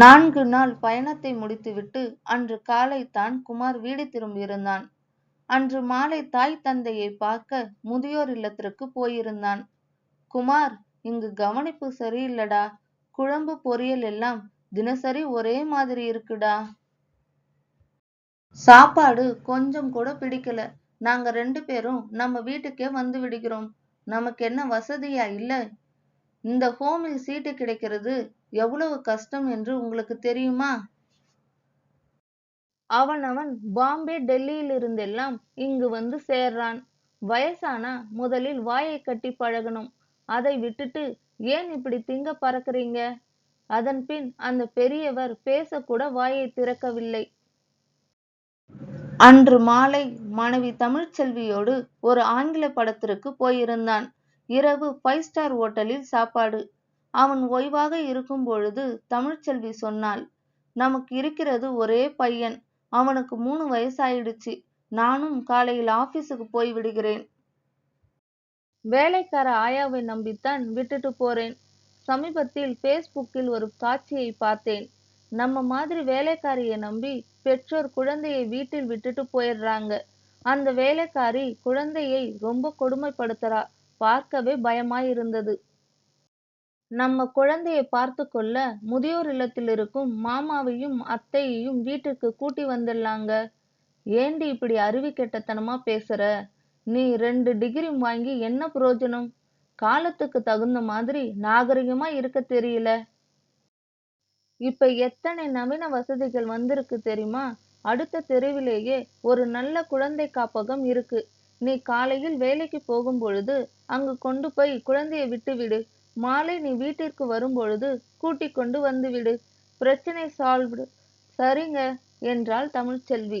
நான்கு நாள் பயணத்தை முடித்துவிட்டு அன்று காலை தான் குமார் வீடு திரும்பியிருந்தான். அன்று மாலை தாய் தந்தையை பார்க்க முதியோர் இல்லத்திற்கு போயிருந்தான். குமார் இங்கு கவனிப்பு சரியில்லடா. குழம்பு பொரியல் எல்லாம் தினசரி ஒரே மாதிரி இருக்குடா. சாப்பாடு கொஞ்சம் கூட பிடிக்கல. நாங்க ரெண்டு பேரும் நம்ம வீட்டுக்கே வந்து விடுகிறோம். நமக்கு என்ன வசதியா இல்ல? இந்த ஹோமில் சீட்டு கிடைக்கிறது எவ்வளவு கஷ்டம் என்று உங்களுக்கு தெரியுமா? அவன் அவன் பாம்பே டெல்லியிலிருந்தெல்லாம் இங்கு வந்து சேர்றான். வயசானா முதலில் வாயை கட்டி பழகணும். அதை விட்டுட்டு ஏன் இப்படி திங்க பறக்குறீங்க? அதன் பின் அந்த பெரியவர் பேசக்கூட வாயை திறக்கவில்லை. அன்று மாலை மனைவி தமிழ்ச்செல்வியோடு ஒரு ஆங்கில படத்திற்கு போயிருந்தான். இரவு ஃபைவ் ஸ்டார் ஓட்டலில் சாப்பாடு. அவன் ஓய்வாக இருக்கும் பொழுது தமிழ்ச்செல்வி சொன்னாள் நமக்கு இருக்கிறது ஒரே பையன். அவனுக்கு மூணு வயசாயிடுச்சு. நானும் காலையில் ஆபீஸுக்கு போய் விடுகிறேன். வேலைக்கார ஆயாவை நம்பித்தான் விட்டுட்டு போறேன். சமீபத்தில் பேஸ்புக்கில் ஒரு காட்சியை பார்த்தேன். நம்ம மாதிரி வேலைக்காரியை நம்பி பெற்றோர் குழந்தையை வீட்டில் விட்டுட்டு போயிடுறாங்க. அந்த வேலைக்காரி குழந்தையை ரொம்ப கொடுமைப்படுத்துறா. பார்க்கவே பயமாயிருந்தது. நம்ம குழந்தையை பார்த்து கொள்ள முதியோர் இல்லத்தில் இருக்கும் மாமாவையும் அத்தையையும் வீட்டுக்கு கூட்டி வந்துடலாங்க. ஏண்டி இப்படி அருவி கெட்டத்தனமா பேசுற? நீ ரெண்டு டிகிரி வாங்கி என்ன புரோஜனம்? காலத்துக்கு தகுந்த மாதிரி நாகரிகமா இருக்க தெரியல. இப்ப எத்தனை நவீன வசதிகள் வந்திருக்கு தெரியுமா? அடுத்த தெருவிலேயே ஒரு நல்ல குழந்தை காப்பகம் இருக்கு. நீ காலையில் வேலைக்கு போகும் பொழுது அங்கு கொண்டு போய் குழந்தையை விட்டு விடு மாலை நீ வீட்டிற்கு வரும்பொழுது கூட்டி கூட்டிக் கொண்டு வந்துவிடு பிரச்சனை சால்வ்டு சரிங்க என்றாள் தமிழ்ச்செல்வி.